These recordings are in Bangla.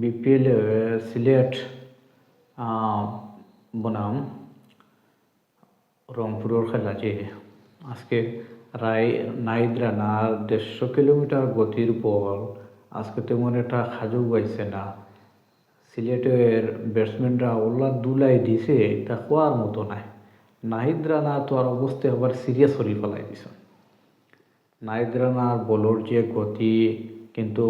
বিপিএল সিলেট বনাম, রংপুরের খেলা যে আজকে রায় নাইদ রানা দেড়শো কিলোমিটার গতির বল। আজকে তেমন একটা খাজু পাইছে না। সিলেটের ব্যাটসম্যানরা ওলা দুলাই দিছে তা কোয়ার মতো নাই। নাহিদ রানা তো আর অবস্থা আবার সিরিয়াস হরি ফেলাই দিছে নাহিদ রানার বলর যে গতি কিন্তু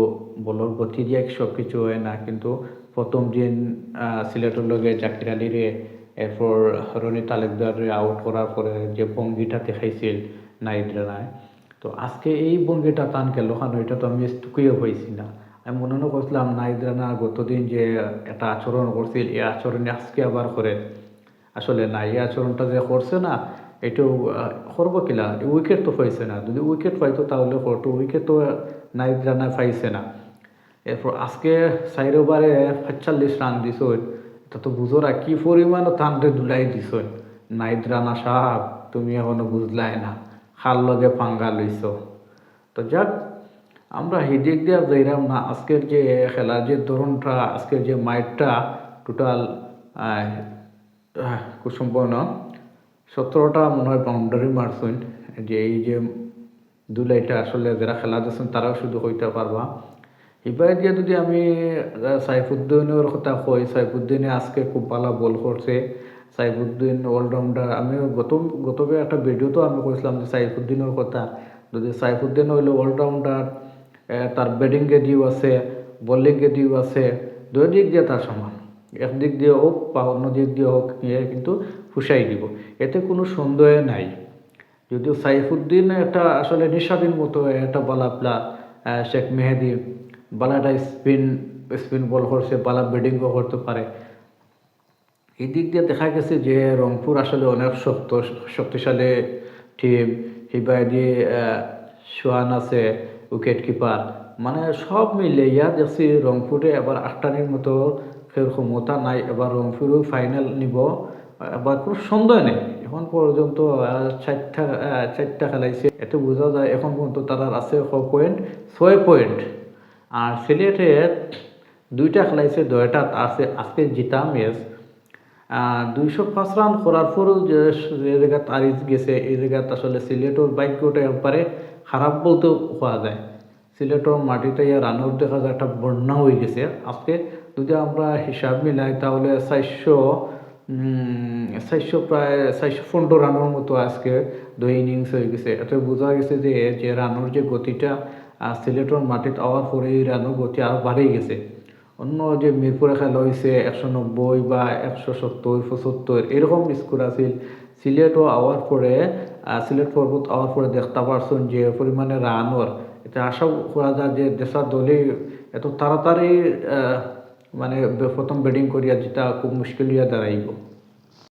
বলর গতি দিয়ে সব কিছু হয় না, কিন্তু প্রথম দিন সিলেটের লগে জাকির আলীরে এরপর রনি তালুকদারে আউট করার পরে যে ভঙ্গিটা দেখাইছিল নাহিদ রানায় তো আজকে এই ভঙ্গিটা টান গেল কেন এটা তো আমি টুকুইও পাইছি না। আমি মনে মনে করছিলাম নাহিদ রানা গতদিন যে একটা আচরণ করছিল এই আচরণে আজকে আবার করে আসলে না এই আচরণটা যে করছে না এটাও করব কিলা উইকেট তো পাইছে না। যদি উইকেট পাইতো তাহলে করতো উইকেট তো নাইট রানা পাইছে না। এরপর আজকে চার ওভারে সাতচল্লিশ রান দিছ। এটা তো বুঝোরা কি পরিমাণ টানতে দুলাই দিছ। নাইট রানা সাহাব তুমি এখনও বুঝলাই না। খাল লগে পাঙ্গা লইছ তো যাক, আমরা হিদিক দিয়ে যাইরাম না। আজকের যে খেলার যে ধরনটা আজকের যে মাইটটা টোটাল সম্পূর্ণ সতেরোটা মনে হয় বাউন্ডারি মারছেন যে এই যে দুলাইটা আসলে যারা খেলা দিচ্ছেন তারাও শুধু হইতে পারবা। এবার দিয়ে যদি আমি সাইফুদ্দিনের কথা কই, সাইফুদ্দিনে আজকে খুব ভালো বল করছে। সাইফুদ্দিন অলরাউন্ডার আমি গত, গতবে একটা ভিডিওতেও আমি কইছিলাম যে সাইফুদ্দিনের কথা। যদি সাইফুদ্দিন হইল অলরাউন্ডার তার ব্যাটিংয়ে দিও আছে বোলিংয়ে দিও আছে দুই দিক দিয়ে তার সমান। একদিক দিয়ে হোক বা অন্য দিক দিয়ে হোক নিয়ে কিন্তু ফুসাই দিব। এতে কোনো সন্দেহ নাই। যদিও সাইফুদ্দিন একটা আসলে নিঃস্বাধীন মতো একটা বালা প্লা আহ, শেখ মেহেদি বালাটা স্পিন স্পিন বল করছে বালা ব্যাটিংও করতে পারে। এই দিক দিয়ে দেখা গেছে যে রংপুর আসলে অনেক শক্ত শক্তিশালী টিম হিবাইদি সোহান আছে উইকেট কিপার মানে সব মিলে ইয়া দেখছি রংপুরে এবার আটটানির মতো খেল ক্ষমতা নাই, এবার রংপুরও ফাইনাল নিব। এবার কোনো সন্দেহ নেই। এখন পর্যন্ত চারটা চারটা খেলাইছে। এতে বোঝা যায় এখন পর্যন্ত তারা আছে ছ পয়েন্ট ছয় পয়েন্ট আর সিলেটের দুইটা খেলাইছে দুইটাত আছে আজকে জিতা ম্যাচ দুইশো পাঁচ রান করার পরেও যে জায়গাত আরিজ গেছে, এই জায়গাত আসলে সিলেটের ভাগ্যটা একবারে খারাপ বলতেও হওয়া যায়। সিলেটের মাটিতে ইয়া রানের দেখা যায় একটা বন্যা হয়ে গেছে। আজকে যদি আমরা হিসাব মিলাই তাহলে চারশো চারশো প্রায় চারশো পনেরো রানের মতো আজকে দুই ইনিংস হয়ে গেছে। এতে বোঝা গেছে যে যে রানের যে গতিটা সিলেটের মাটিতে আওয়ার পরে এই রানের গতি আরও বাড়িয়ে গেছে। অন্য যে মিরপুরে খেলা হয়েছে, একশো নব্বই বা একশো সত্তর, পঁচাত্তর, এরকম স্কোর আছিল। সিলেটও আওয়ার পরে সিলেট পর্বত আওয়ার পরে দেখতে পারছেন যে পরিমাণে রানর। এটা আশা করা যায় যে, দেশার দলে এত তাড়াতাড়ি মানে প্রথম ব্যাটিং করিয়া যেটা খুব মুশকিল হইয়া দাঁড়াইব।